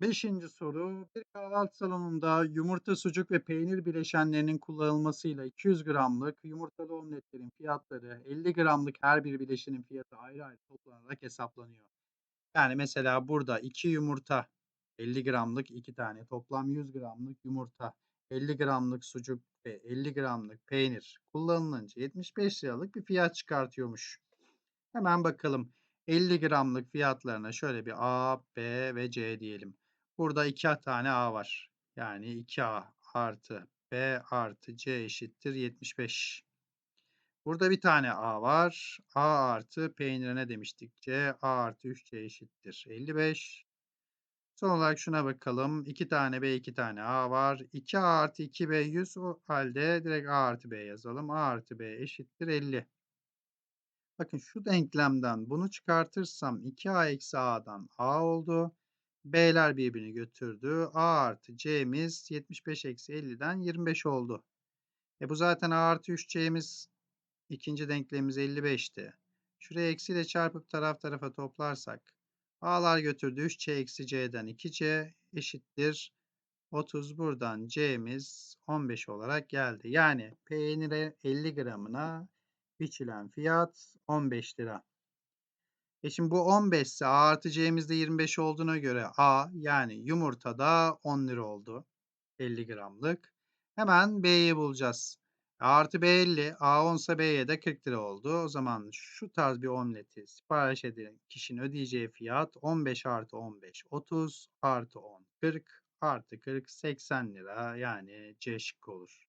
Beşinci soru. Bir kahvaltı salonunda yumurta, sucuk ve peynir bileşenlerinin kullanılmasıyla 200 gramlık yumurtalı omletlerin fiyatları 50 gramlık her bir bileşenin fiyatı ayrı ayrı toplanarak hesaplanıyor. Yani mesela burada 2 yumurta 50 gramlık 2 tane toplam 100 gramlık yumurta, 50 gramlık sucuk ve 50 gramlık peynir kullanılınca 75 liralık bir fiyat çıkartıyormuş. Hemen bakalım. 50 gramlık fiyatlarına şöyle bir A, B ve C diyelim. Burada 2 tane A var. Yani 2A artı B artı C eşittir 75. Burada bir tane A var. A artı peynire ne demiştik? C A artı 3C eşittir 55. Son olarak şuna bakalım. 2 tane B, 2 tane A var. 2A artı 2B 100. O halde direkt A artı B yazalım. A artı B eşittir 50. Bakın şu denklemden bunu çıkartırsam 2A eksi A'dan A oldu. B'ler birbirini götürdü. A artı C'miz 75 eksi 50'den 25 oldu. E bu zaten A artı 3C'miz ikinci denklemimiz 55'ti. Şuraya eksiyle çarpıp taraf tarafa toplarsak A'lar götürdü 3C eksi C'den 2C eşittir 30 buradan C'miz 15 olarak geldi. Yani peynire 50 gramına biçilen fiyat 15 lira. E şimdi bu 15 ise A artı C'miz de 25 olduğuna göre A yani yumurtada 10 lira oldu. 50 gramlık. Hemen B'yi bulacağız. A artı B 50, A 10 ise B'ye de 40 lira oldu. O zaman şu tarz bir omleti sipariş eden kişinin ödeyeceği fiyat 15 artı 15 30 artı 10 40 artı 40 80 lira yani C şıkkı olur.